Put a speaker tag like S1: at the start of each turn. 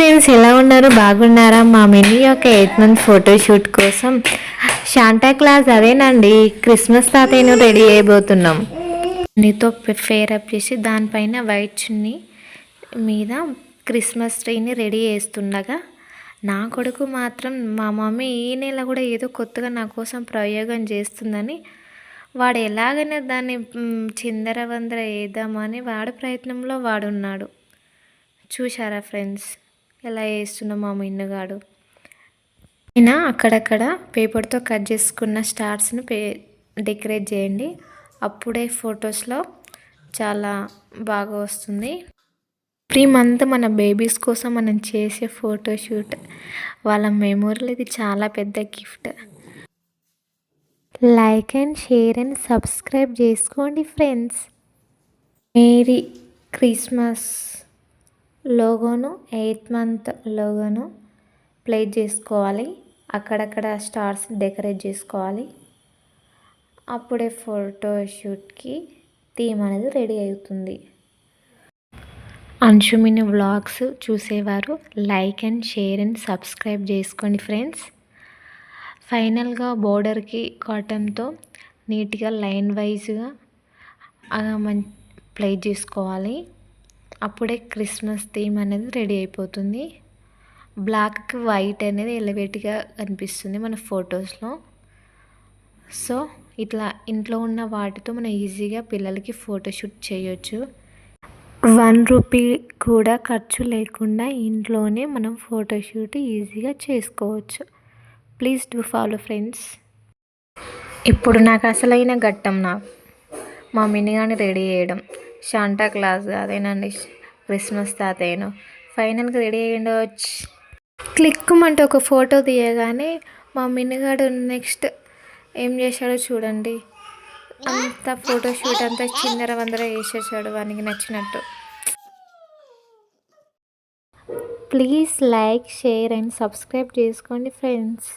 S1: Friends ఎలా ఉన్నారు? బాగున్నారా? మా మినీ యొక్క ఎయిత్ మంత్ ఫోటోషూట్ కోసం శాంటా క్లాస్ అదేనండి. క్రిస్మస్ తాతయ్యను రెడీ అయిపోతున్నాం నీతో ఫేర్ అప్ చేసి దానిపైన వైట్ చున్నీ మీద క్రిస్మస్ ట్రీని రెడీ చేస్తుండగా నా కొడుకు మాత్రం మా మమ్మీ ఈ నెల కూడా ఏదో కొత్తగా నా కోసం ప్రయోగం చేస్తుందని వాడు ఎలాగైనా దాన్ని చిందరవందర వేద్దామని వాడి ప్రయత్నంలో వాడున్నాడు. చూశారా ఫ్రెండ్స్ ఎలా వేస్తున్నా మా మిన్నుగాడు? అయినా అక్కడక్కడ పేపర్తో కట్ చేసుకున్న స్టార్స్ని పే డెకరేట్ చేయండి. అప్పుడే ఫొటోస్లో చాలా బాగా వస్తుంది. ప్రీ మంత్ మన బేబీస్ కోసం మనం చేసే ఫోటోషూట్ వాళ్ళ మెమోరీలు ఇది చాలా పెద్ద gift. Like and share and subscribe చేసుకోండి friends. Merry Christmas. లోగోను eighth month లోగోను ప్లే చేసుకోవాలి. అక్కడక్కడ స్టార్స్ డెకరేట్ చేసుకోవాలి. అప్పుడే ఫోటోషూట్కి థీమ్ అనేది రెడీ అవుతుంది. అంశుమిని వ్లాగ్స్ చూసేవారు like and share and subscribe చేసుకోండి ఫ్రెండ్స్. ఫైనల్గా బోర్డర్కి కాటన్తో నీట్గా లైన్ వైజ్గా మం ప్లే చేసుకోవాలి. అప్పుడే క్రిస్మస్ థీమ్ అనేది రెడీ అయిపోతుంది. బ్లాక్కి వైట్ అనేది ఎలివేట్గా కనిపిస్తుంది మన ఫొటోస్లో. సో ఇట్లా ఇంట్లో ఉన్న వాటితో మనం ఈజీగా పిల్లలకి ఫోటోషూట్ చేయొచ్చు. వన్ రూపీ కూడా ఖర్చు లేకుండా ఇంట్లోనే మనం ఫోటోషూట్ ఈజీగా చేసుకోవచ్చు. Please do follow friends. ఇప్పుడు నాకు అసలైన ఘట్టం నా. మా మినిగాని రెడీ చేయడం. శాంటా క్లాస్ అదేనండి. క్రిస్మస్ తాతయ్యను. ఫైనల్గా రెడీ అయ్యిండో క్లిక్కుమంటే ఒక ఫోటో తీయగానే మా మిన్నగాడు నెక్స్ట్ ఏం చేశాడో చూడండి. అంతా ఫోటోషూట్ అంతా చిందర వందర వేసేసాడు వానికి నచ్చినట్టు. Please like share and subscribe చేసుకోండి ఫ్రెండ్స్.